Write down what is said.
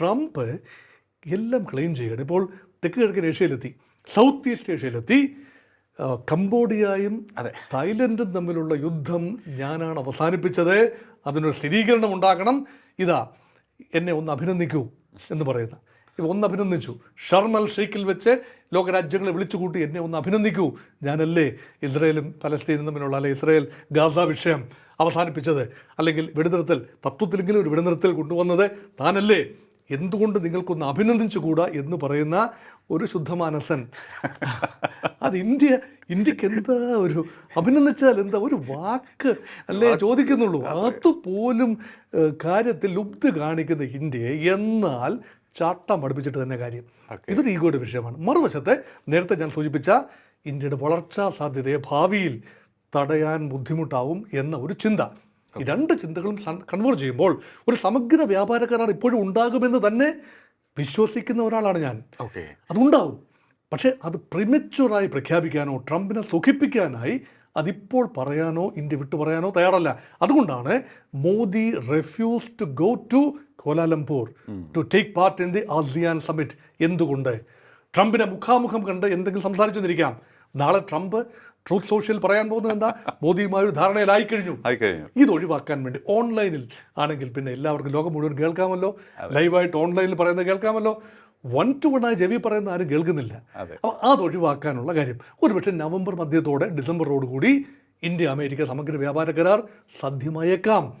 Trump എല്ലാം claim ചെയ്യുകയാണ് ഇപ്പോൾ തെക്ക് കിഴക്കൻ ഏഷ്യയിലെത്തി സൗത്ത് ഈസ്റ്റ് ഏഷ്യയിലെത്തി കംബോഡിയയും അതെ. തായ്ലൻഡും തമ്മിലുള്ള യുദ്ധം ഞാനാണ് അവസാനിപ്പിച്ചത്. അതിനൊരു സ്ഥിരീകരണം ഉണ്ടാക്കണം ഇതാ എന്നെ ഒന്ന് അഭിനന്ദിക്കൂ എന്ന് പറയുന്ന. ഇപ്പോൾ ഒന്ന് അഭിനന്ദിച്ചു. ഷർമൽ ഷെയ്ഖിൽ വെച്ച് ലോകരാജ്യങ്ങളെ വിളിച്ചു കൂട്ടി എന്നെ ഒന്ന് അഭിനന്ദിക്കൂ. ഞാനല്ലേ ഇസ്രയേലും പലസ്തീനും തമ്മിലുള്ള അല്ലെ ഇസ്രയേൽ ഗാസ വിഷയം അവസാനിപ്പിച്ചത്? അല്ലെങ്കിൽ വെടിനിർത്തൽ തത്വത്തിലെങ്കിലും ഒരു വെടിനിർത്തൽ കൊണ്ടുവന്നത് താനല്ലേ? എന്തുകൊണ്ട് നിങ്ങൾക്കൊന്ന് അഭിനന്ദിച്ചുകൂടാ എന്ന് പറയുന്ന ഒരു ശുദ്ധമാനസൻ അത് ഇന്ത്യ ഇന്ത്യയ്ക്ക് എന്താ ഒരു അഭിനന്ദിച്ചാൽ എന്താ ഒരു വാക്ക് അല്ലേ ചോദിക്കുന്നുള്ളൂ. അതുപോലും കാര്യത്തിൽ ലുബ്ധ കാണിക്കുന്ന ഇന്ത്യയെ എന്നാൽ ചാട്ടം പഠിപ്പിച്ചിട്ട് തന്നെ കാര്യം. ഇതൊരു ഈഗോയുടെ വിഷയമാണ്. മറുവശത്തെ നേരത്തെ ഞാൻ സൂചിപ്പിച്ച ഇന്ത്യയുടെ വളർച്ചാ സാധ്യതയെ ഭാവിയിൽ തടയാൻ ബുദ്ധിമുട്ടാവും എന്ന ഒരു ചിന്ത. ഈ രണ്ട് ചിന്തകളും കൺവേർട്ട് ചെയ്യുമ്പോൾ ഒരു സമഗ്ര വ്യാപാര കരാർ ഇപ്പോഴും ഉണ്ടാകുമെന്ന് തന്നെ വിശ്വസിക്കുന്ന ഒരാളാണ് ഞാൻ. ഓക്കെ. അതുണ്ടാവും. പക്ഷേ അത് പ്രിമച്വറായി പ്രഖ്യാപിക്കാനോ ട്രംപിനെ സുഖിപ്പിക്കാനായി അതിപ്പോൾ പറയാനോ ഇന്ത്യ വിട്ടു പറയാനോ തയ്യാറല്ല. അതുകൊണ്ടാണ് Modi refuse to go to Kuala Lumpur to take part in the ASEAN summit എന്തുകൊണ്ട്? ട്രംപിനെ മുഖാമുഖം കണ്ട് എന്തെങ്കിലും സംസാരിച്ചെന്നിരിക്കാം. നാളെ ട്രംപ് ട്രൂത്ത് സോഷ്യൽ പറയാൻ പോകുന്നത് എന്താ? മോദിയുമായി ഒരു ധാരണയിലായി കഴിഞ്ഞു ഇത് ഒഴിവാക്കാൻ വേണ്ടി ഓൺലൈനിൽ ആണെങ്കിൽ പിന്നെ എല്ലാവർക്കും ലോകം മുഴുവൻ കേൾക്കാമല്ലോ. ലൈവായിട്ട് ഓൺലൈനിൽ പറയുന്നത് കേൾക്കാമല്ലോ. വൺ ടു വൺ ആയി ചെവി പറയുന്ന ആരും കേൾക്കുന്നില്ല. അപ്പോൾ അത് ഒഴിവാക്കാനുള്ള കാര്യം. ഒരുപക്ഷെ നവംബർ മധ്യത്തോടെ ഡിസംബറോടുകൂടി ഇന്ത്യ അമേരിക്ക സമഗ്ര വ്യാപാര കരാർ സാധ്യമായേക്കാം.